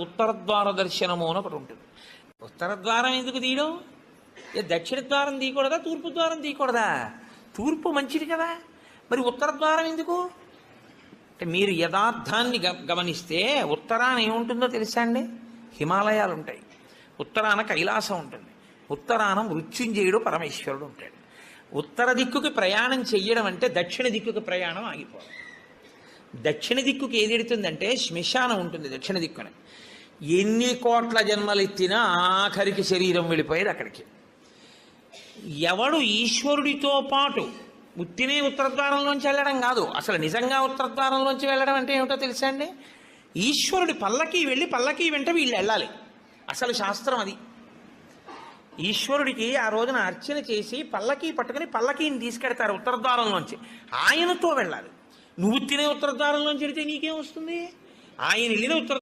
ఉత్తర ద్వార దర్శనము అని ఒకటి ఉంటుంది. ఉత్తర ద్వారం ఎందుకు తీయడం? ఏ దక్షిణ ద్వారం తీయకూడదా? తూర్పు ద్వారం తీయకూడదా? తూర్పు మంచిది కదా. మరి ఉత్తర ద్వారం ఎందుకు? అంటే మీరు యథార్థాన్ని గ- గమనిస్తే ఉత్తరాన ఏముంటుందో తెలుసా అండి? హిమాలయాలు ఉంటాయి. ఉత్తరాన కైలాసం ఉంటుంది. ఉత్తరాన మృత్యుంజయుడు పరమేశ్వరుడు ఉంటాడు. ఉత్తర దిక్కుకి ప్రయాణం చెయ్యడం అంటే దక్షిణ దిక్కుకి ప్రయాణం ఆగిపోవడం. దక్షిణ దిక్కుకి ఏది ఎడుతుందంటే శ్మశానం ఉంటుంది దక్షిణ దిక్కున. ఎన్ని కోట్ల జన్మలు ఎత్తినా ఆఖరికి శరీరం వెళ్ళిపోయేది అక్కడికి. ఎవడు ఈశ్వరుడితో పాటు ఉత్తినే ఉత్తరద్వారంలోంచి వెళ్ళడం కాదు. అసలు నిజంగా ఉత్తరద్వారంలోంచి వెళ్ళడం అంటే ఏమిటో తెలుసా అండి? ఈశ్వరుడి పల్లకి వెళ్ళి పల్లకి వెంట వీళ్ళు వెళ్ళాలి. అసలు శాస్త్రం అది. ఈశ్వరుడికి ఆ రోజున అర్చన చేసి పల్లకి పట్టుకుని పల్లకీని తీసుకెడతారు ఉత్తరద్వారంలోంచి. ఆయనతో వెళ్ళాలి. నువ్వు తినే ఉత్తరద్వారంలోంచి వెళితే నీకేం వస్తుంది? ఆయన వెళ్ళిన ఉత్తర